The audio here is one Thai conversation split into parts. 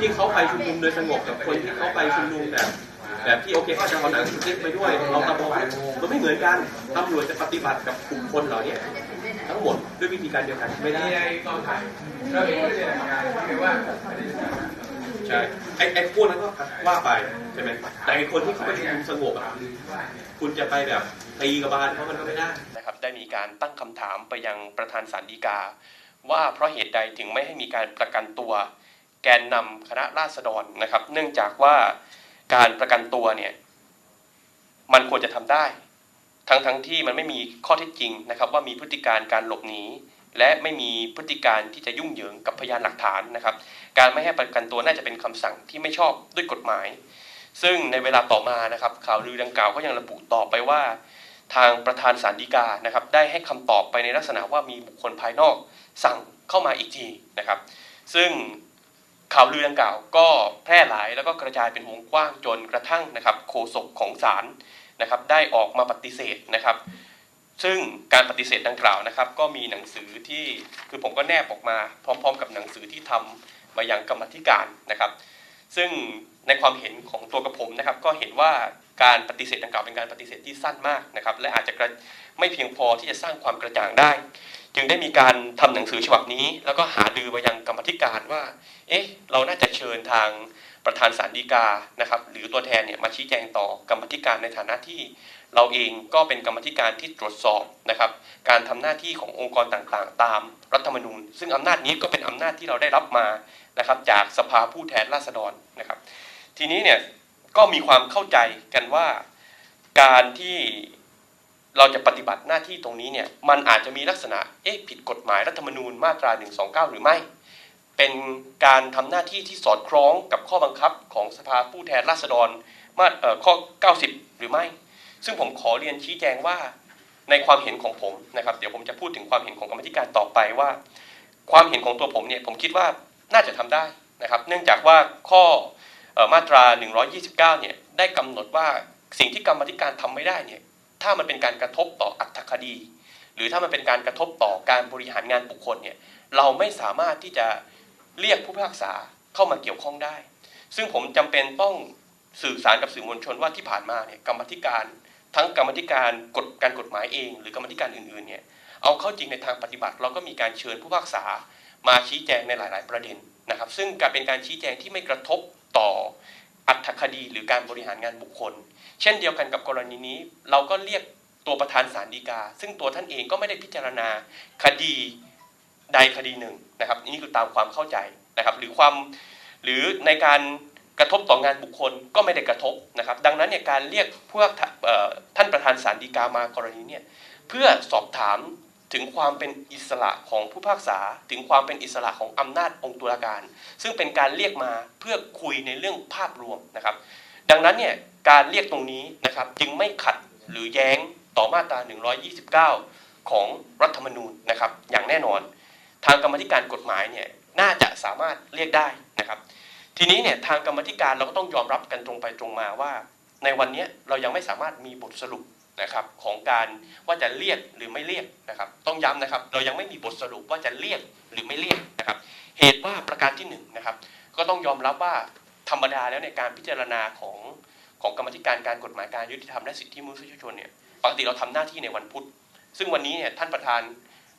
ที่เขาไปชุมนุมโดยสงบกับคนที่เขาไปชุมนุมแบบแบบที่โอเคเขาจะเอาหนังสติ๊กไปด้วยเอากระบอกมันไม่เหมือนกันตำรวจจะปฏิบัติกับกลุ่มคนเหล่านี้ทั้งหมดด้วยวิธีการเดียวกันไม่ได้ใช่ไอ้ไอ้พวกนั้นก็ว่าไปใช่ไหมแต่ไอ้คนที่เขาไปชุมนุมสงบอะคุณจะไปแบบตีกับบาลเขามันก็ไม่ได้นะครับ ได้มีการตั้งคำถามไปยังประธานศาลฎีกา ว่าเพราะเหตุใดถึงไม่ให้มีการประกันตัว แกนนำคณะราษฎรนะครับ เนื่องจากว่าการประกันตัวเนี่ยมันควรจะทำได้ ทั้งทั้งที่มันไม่มีข้อเท็จจริงนะครับ ว่ามีพฤติการการหลบหนีและไม่มีพฤติการที่จะยุ่งเหยิงกับพยานหลักฐานนะครับ การไม่ให้ประกันตัวน่าจะเป็นคำสั่งที่ไม่ชอบด้วยกฎหมาย ซึ่งในเวลาต่อมานะครับ ข่าวลือดังกล่าวก็ยังระบุต่อไปว่า ทางประธานศาลฎีกานะครับ ได้ให้คำตอบไปในลักษณะว่ามีบุคคลภายนอกสั่งเข้ามาอีกทีนะครับ ซึ่ง ข่าวลือดังกล่าวก็แพร่หลายแล้วก็กระจายเป็นวงกว้างจนกระทั่งนะครับโฆษกของศาลนะครับได้ออกมาปฏิเสธนะครับ ซึ่งการปฏิเสธดังกล่าวนะครับ ก็มีหนังสือที่คือผมก็แนบออกมาพร้อม ๆ กับหนังสือที่ทำมายังกรรมธิการนะครับ ซึ่งในความเห็นของตัวกระผมนะครับ ก็เห็นว่าการปฏิเสธดังกล่าวเป็นการปฏิเสธที่สั้นมากนะครับ และอาจจะไม่เพียงพอที่จะสร้างความกระจ่างได้ จึงได้มีการทำหนังสือฉบับนี้ แล้วก็หาดือไปยังกรรมธิการว่า เอ๊ะ เราน่าจะเชิญทาง ประธานศาลฎีกานะครับหรือตัวแทนเนี่ยมาชี้แจงต่อกรรมธิการในฐานะที่เราเองก็เป็นกรรมธิการที่ตรวจสอบนะครับการทำหน้าที่ขององค์กรต่างๆ ตามรัฐธรรมนูญ ซึ่งอำนาจนี้ก็เป็นอำนาจที่เราได้รับมานะครับจากสภาผู้แทนราษฎรนะครับ ทีนี้เนี่ยก็มีความเข้าใจกันว่าการที่เราจะปฏิบัติหน้าที่ตรงนี้เนี่ยมันอาจจะมีลักษณะเอ๊ะผิดกฎหมายรัฐธรรมนูญมาตรา 129 หรือไม่ เป็นการทำหน้าที่ที่สอดคล้องกับข้อบังคับของสภาผู้แทนราษฎรมาเอ่อข้อ 90 หรือไม่ ซึ่งผมขอเรียนชี้แจงว่าในความเห็นของผมนะครับ เดี๋ยวผมจะพูดถึงความเห็นของกรรมธิการต่อไปว่า ความเห็นของตัวผมเนี่ยผมคิดว่าน่าจะทำได้นะครับ เนื่องจากว่าข้อออมาตรา 129 เนี่ยได้กำหนดว่าสิ่งที่กรรมธิการทำไม่ได้เนี่ยถ้ามันเป็นการกระทบต่ออัตถคดี หรือถ้ามันเป็นการกระทบต่อการบริหารงานบุคคลเนี่ยเราไม่สามารถที่จะ เรียกผู้พิพากษาเข้ามาเกี่ยวข้องได้ ซึ่งผมจำเป็นต้องสื่อสารกับสื่อมวลชนว่าที่ผ่านมาเนี่ยกรรมธิการ ทั้งกรรมธิการกฎการกฎหมายเอง หรือกรรมธิการอื่นๆเนี่ยเอาเข้าจริงในทางปฏิบัติ เราก็มีการเชิญผู้พิพากษามาชี้แจงในหลาย ๆ ประเด็นนะครับ ซึ่งการเป็นการชี้แจงที่ไม่กระทบต่ออัตคดีหรือการบริหารงานบุคคล เช่นเดียวกันกับกรณีนี้ เราก็เรียกตัวประธานศาลฎีกา ซึ่งตัวท่านเองก็ไม่ได้พิจารณาคดี ใดคดีหนึ่งนะครับนี่คือตามความเข้าใจนะครับ หรือความหรือในการกระทบต่องานบุคคลก็ไม่ได้กระทบนะครับ ดังนั้นเนี่ยการเรียกพวกท่านประธานศาลฎีกามากรณีเนี่ยเพื่อสอบถามถึงความเป็นอิสระของผู้พิพากษา ถึงความเป็นอิสระของอำนาจองค์ตุลาการ ซึ่งเป็นการเรียกมาเพื่อคุยในเรื่องภาพรวมนะครับ ดังนั้นเนี่ยการเรียกตรงนี้นะครับจึงไม่ขัดหรือแย้งต่อมาตรา 129 ของรัฐธรรมนูญนะครับอย่างแน่นอน ทางกรรมธิการกฎหมายเนี่ยน่าจะสามารถเรียกได้นะครับ ทีนี้เนี่ยทางกรรมธิการเราก็ต้องยอมรับกันตรงไปตรงมาว่า ในวันนี้เรายังไม่สามารถมีบทสรุปนะครับของการว่าจะเรียกหรือไม่เรียกนะครับ ต้องย้ำนะครับเรายังไม่มีบทสรุปว่าจะเรียกหรือไม่เรียกนะครับ เหตุว่าประการที่หนึ่งนะครับ ก็ต้องยอมรับว่าธรรมดาแล้วในการพิจารณาของของกรรมธิการการกฎหมายการยุติธรรมและสิทธิมนุษยชนเนี่ยปกติเราทำหน้าที่ในวันพุธ ซึ่งวันนี้เนี่ยท่านประธาน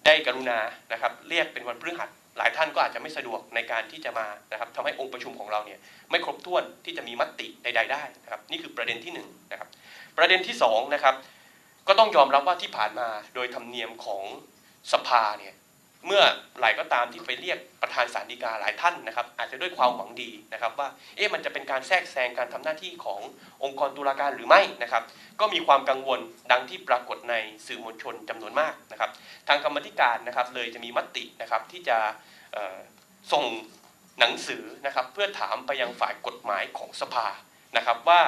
ได้กรุณานะครับเรียกเป็นวันพฤหัสหลายท่านก็อาจจะไม่สะดวกในการที่จะมานะครับทำให้องค์ประชุมของเราเนี่ยไม่ครบถ้วนที่จะมีมติใด ๆ ได้นะครับนี่คือประเด็นที่หนึ่งนะครับประเด็นที่สองนะครับก็ต้องยอมรับว่าที่ผ่านมาโดยธรรมเนียมของสภาเนี่ย เมื่อไหร่ก็ตามที่ไปเรียกประธานศาลฎีกาหลายท่านนะครับ อาจจะด้วยความหวังดีนะครับ ว่าเอ๊ะมันจะเป็นการแทรกแซงการทำหน้าที่ขององค์กรตุลาการหรือไม่นะครับ ก็มีความกังวลดังที่ปรากฏในสื่อมวลชนจำนวนมากนะครับ ทางกรรมธิการนะครับเลยจะมีมตินะครับที่จะส่งหนังสือนะครับ เพื่อถามไปยังฝ่ายกฎหมายของสภานะครับว่า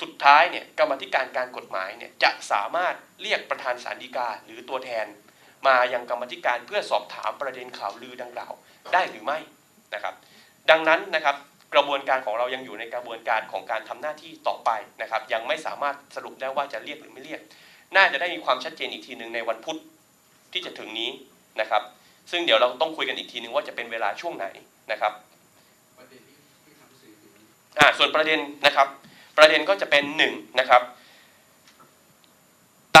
สุดท้ายเนี่ยกรรมธิการการกฎหมายเนี่ยจะสามารถเรียกประธานศาลฎีกาหรือตัวแทน มายังกรรมาธิการเพื่อสอบถามประเด็นข่าวลือดังกล่าวได้หรือไม่นะครับ ดังนั้นนะครับกระบวนการของเรายังอยู่ในกระบวนการของการทำหน้าที่ต่อไปนะครับ ยังไม่สามารถสรุปได้ว่าจะเรียกหรือไม่เรียก น่าจะได้มีความชัดเจนอีกทีหนึ่งในวันพุธที่จะถึงนี้นะครับ ซึ่งเดี๋ยวเราต้องคุยกันอีกทีหนึ่งว่าจะเป็นเวลาช่วงไหนนะครับอ่าส่วนประเด็นนะครับ ประเด็นก็จะเป็นหนึ่งนะครับ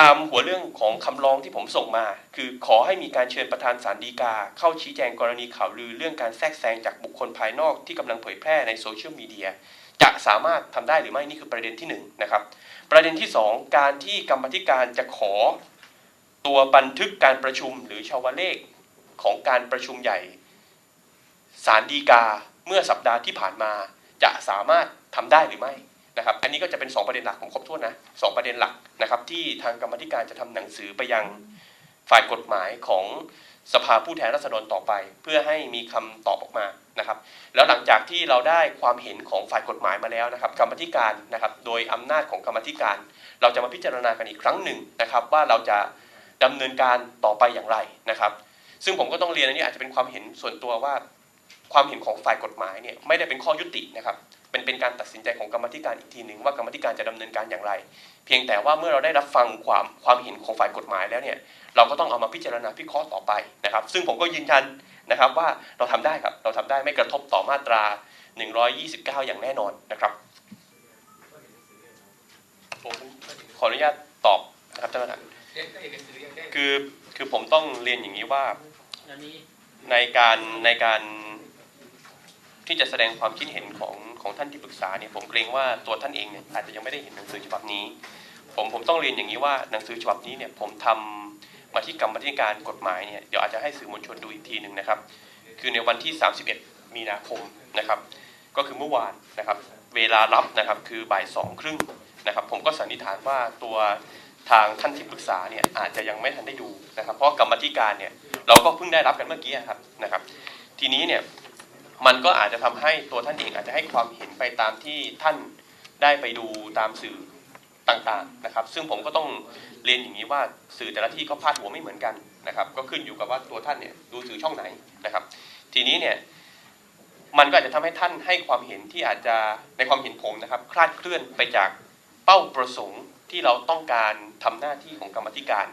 ตามหัวเรื่องของคำร้องที่ผมส่งมา คือขอให้มีการเชิญประธานศาลฎีกา เข้าชี้แจงกรณีข่าวลือเรื่องการแทรกแซงจากบุคคลภายนอกที่กำลังเผยแพร่ในโซเชียลมีเดียจะสามารถทำได้หรือไม่นี่คือประเด็นที่หนึ่งนะครับประเด็นที่สองการที่กรรมธิการจะขอตัวบันทึกการประชุมหรือชาวเลขของการประชุมใหญ่ศาลฎีกาเมื่อสัปดาห์ที่ผ่านมาจะสามารถทำได้หรือไม่ นะครับอันนี้ก็จะเป็น 2 ประเด็นหลักผมครบถ้วนนะสองประเด็นหลักนะครับที่ทางกรรมธิการจะทำหนังสือไปยังฝ่ายกฎหมายของสภาผู้แทนราษฎรต่อไป เพื่อให้มีคำตอบออกมานะครับ แล้วหลังจากที่เราได้ความเห็นของฝ่ายกฎหมายมาแล้วนะครับกรรมธิการนะครับ โดยอำนาจของกรรมธิการ เราจะมาพิจารณากันอีกครั้งหนึ่งนะครับ ว่าเราจะดำเนินการต่อไปอย่างไรนะครับ ซึ่งผมก็ต้องเรียนอันนี้อาจจะเป็นความเห็นส่วนตัวว่า ความเห็นของฝ่ายกฎหมายเนี่ยไม่ได้เป็นข้อยุตินะครับเป็นเป็นการตัดสินใจของกรรมธิการอีกทีหนึ่งว่ากรรมธิการจะดำเนินการอย่างไร เพียงแต่ว่าเมื่อเราได้รับฟังความความเห็นของฝ่ายกฎหมายแล้วเนี่ยเราก็ต้องเอามาพิจารณาพิเคราะห์ต่อไปนะครับ ซึ่งผมก็ยืนยันนะครับว่าเราทำได้ครับเราทำได้ไม่กระทบต่อมาตรา 129 อย่างแน่นอนนะครับผมขออนุญาตตอบนะครับท่านประธานคือคือผมต้องเรียนอย่างนี้ว่าในการในการ ที่จะแสดงความคิดเห็นของของท่านที่ปรึกษาเนี่ยผมเกรงว่าตัวท่านเองเนี่ยอาจจะยังไม่ได้เห็นหนังสือฉบับนี้ ผมผมต้องเรียนอย่างนี้ว่าหนังสือฉบับนี้เนี่ยผมทำมาที่กรรมธิการกฎหมายเนี่ยเดี๋ยวอาจจะให้สื่อมวลชนดูอีกทีหนึ่งนะครับ คือในวันที่ 31 มีนาคมนะครับ ก็คือเมื่อวานนะครับ เวลารับนะครับคือบ่ายสองครึ่งนะครับผมก็สันนิษฐานว่าตัวทางท่านที่ปรึกษาเนี่ยอาจจะยังไม่ทันได้ดูนะครับ เพราะกรรมธิการเนี่ยเราก็เพิ่งได้รับกันเมื่อกี้ครับนะครับ ทีนี้เนี่ย มันก็อาจจะทำให้ตัวท่านเองอาจจะให้ความเห็นไปตามที่ท่านได้ไปดูตามสื่อต่างๆนะครับ ซึ่งผมก็ต้องเรียนอย่างนี้ว่าสื่อแต่ละที่ก็พาดหัวไม่เหมือนกันนะครับ ก็ขึ้นอยู่กับว่าตัวท่านเนี่ยดูสื่อช่องไหนนะครับ ทีนี้เนี่ยมันก็อาจจะทำให้ท่านให้ความเห็นที่อาจจะในความเห็นผมนะครับ คลาดเคลื่อนไปจากเป้าประสงค์ที่เราต้องการทำหน้าที่ของกรรมธิการ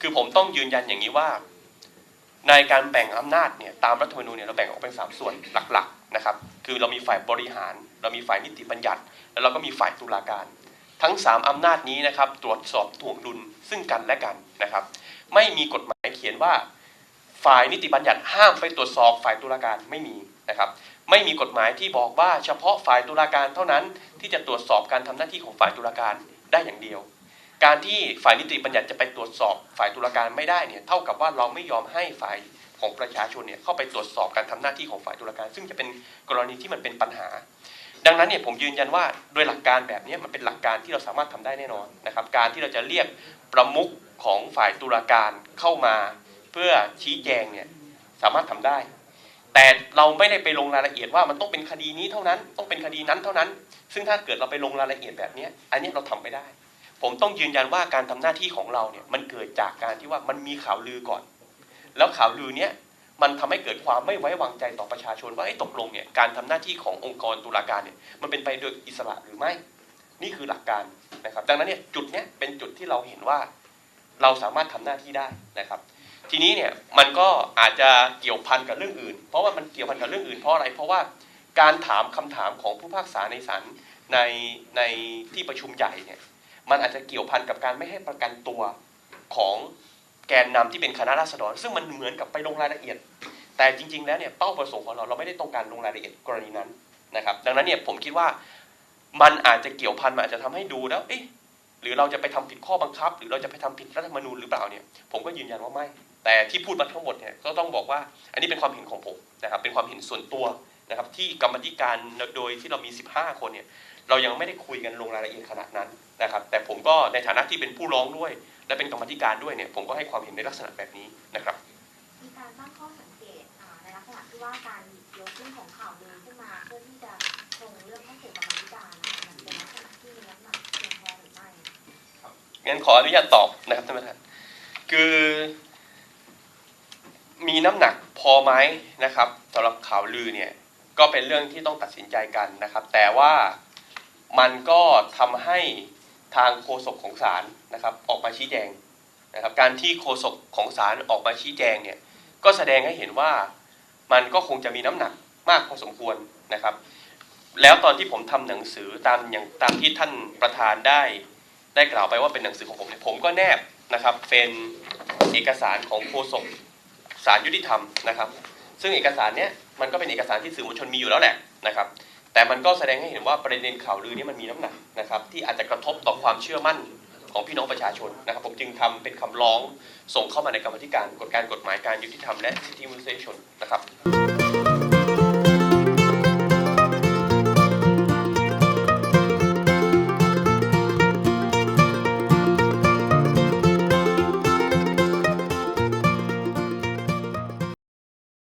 คือผมต้องยืนยันอย่างนี้ว่า ในการแบ่งอำนาจเนี่ยตามรัฐธรรมนูญเนี่ยเราแบ่งออกเป็นสามส่วนหลักๆนะครับคือเรามีฝ่ายบริหาร เรามีฝ่ายนิติบัญญัติ แล้วเราก็มีฝ่ายตุลาการ ทั้ง 3อำนาจนี้นะครับตรวจสอบถ่วงดุลซึ่งกันและกันนะครับ ไม่มีกฎหมายเขียนว่า ฝ่ายนิติบัญญัติห้ามไปตรวจสอบฝ่ายตุลาการไม่มีนะครับ ไม่มีกฎหมายที่บอกว่าเฉพาะฝ่ายตุลาการเท่านั้นที่จะตรวจสอบการทำหน้าที่ของฝ่ายตุลาการได้อย่างเดียว การที่ฝ่ายนิติบัญญัติจะไปตรวจสอบฝ่ายตุลาการไม่ได้เนี่ยเท่ากับว่าเราไม่ยอมให้ฝ่ายของประชาชนเนี่ยเข้าไปตรวจสอบการทำหน้าที่ของฝ่ายตุลาการ ซึ่งจะเป็นกรณีที่มันเป็นปัญหา ดังนั้นเนี่ยผมยืนยันว่าโดยหลักการแบบนี้มันเป็นหลักการที่เราสามารถทำได้แน่นอนนะครับ การที่เราจะเรียกประมุขของฝ่ายตุลาการเข้ามาเพื่อชี้แจงเนี่ยสามารถทำได้ แต่เราไม่ได้ไปลงรายละเอียดว่ามันต้องเป็นคดีนี้เท่านั้นต้องเป็นคดีนั้นเท่านั้น ซึ่งถ้าเกิดเราไปลงรายละเอียดแบบนี้อันนี้เราทำไม่ได้ ผมต้องยืนยันว่าการทำหน้าที่ของเราเนี่ยมันเกิดจากการที่ว่ามันมีข่าวลือก่อน แล้วข่าวลือเนี้ยมันทำให้เกิดความไม่ไว้วางใจต่อประชาชนว่าไอ้ตกลงเนี่ยการทำหน้าที่ขององค์กรตุลาการเนี่ยมันเป็นไปโดยอิสระหรือไม่ นี่คือหลักการนะครับ ดังนั้นเนี่ยจุดเนี้ยเป็นจุดที่เราเห็นว่าเราสามารถทำหน้าที่ได้นะครับ ทีนี้เนี่ยมันก็อาจจะเกี่ยวพันกับเรื่องอื่น เพราะว่ามันเกี่ยวพันกับเรื่องอื่นเพราะอะไร เพราะว่าการถามคำถามของผู้พิพากษาในศาลในในที่ประชุมใหญ่เนี่ย มันอาจจะเกี่ยวพันกับการไม่ให้ประกันตัวของแกนนำที่เป็นคณะราษฎร ซึ่งมันเหมือนกับไปลงรายละเอียด แต่จริง ๆ แล้วเนี่ยเป้าประสงค์ของเราเราไม่ได้ต้องการลงรายละเอียดกรณีนั้นนะครับ ดังนั้นเนี่ยผมคิดว่ามันอาจจะเกี่ยวพันมันอาจจะทำให้ดูแล้วเอ๊ะหรือเราจะไปทำผิดข้อบังคับ หรือเราจะไปทำผิดรัฐธรรมนูญหรือเปล่าเนี่ยผมก็ยืนยันว่าไม่ แต่ที่พูดมาทั้งหมดเนี่ยก็ต้องบอกว่าอันนี้เป็นความเห็นของผมนะครับเป็นความเห็นส่วนตัว นะครับที่กรรมธิการโดยที่เรามี 15 คนเนี่ยเรายังไม่ได้คุยกันลงรายละเอียดขนาดนั้นนะครับ แต่ผมก็ในฐานะที่เป็นผู้ร้องด้วย และเป็นกรรมธิการด้วยเนี่ยผมก็ให้ความเห็นในลักษณะแบบนี้นะครับ มีการตั้งข้อสังเกตอ่าในลักษณะที่ว่าการหยิบยกเรื่องของข่าวลือขึ้นมาเพื่อที่จะส่งเรื่องเข้าสู่กรรมาธิการนะคะมันเป็นลักษณะที่มีน้ำหนักเพียงพอหรือไม่งั้นขออนุญาตตอบนะครับท่านประธานคือมีน้ำหนักพอไหมนะครับสำหรับข่าวลือเนี่ย ก็เป็นเรื่องที่ต้องตัดสินใจกันนะครับ แต่ว่ามันก็ทำให้ทางโฆษกของศาลนะครับ ออกมาชี้แจงนะครับ การที่โฆษกของศาลออกมาชี้แจงเนี่ยก็แสดงให้เห็นว่ามันก็คงจะมีน้ำหนักมากพอสมควรนะครับ แล้วตอนที่ผมทำหนังสือตามอย่างตามที่ท่านประธานได้ได้กล่าวไปว่าเป็นหนังสือของผมเนี่ยผมก็แนบนะครับ เป็นเอกสารของโฆษกศาลยุติธรรมนะครับ ซึ่งเอกสารเนี้ยมันก็เป็นเอกสารที่สื่อมวลชนมีอยู่แล้วแหละนะครับ แต่มันก็แสดงให้เห็นว่าประเด็นข่าวลือนี้มันมีน้ำหนักนะครับ ที่อาจจะกระทบต่อความเชื่อมั่นของพี่น้องประชาชนนะครับ ผมจึงทำเป็นคำร้องส่งเข้ามาในกรรมธิการกฎการกฎหมายการยุติธรรมและสิทธิมนุษยชนนะครับ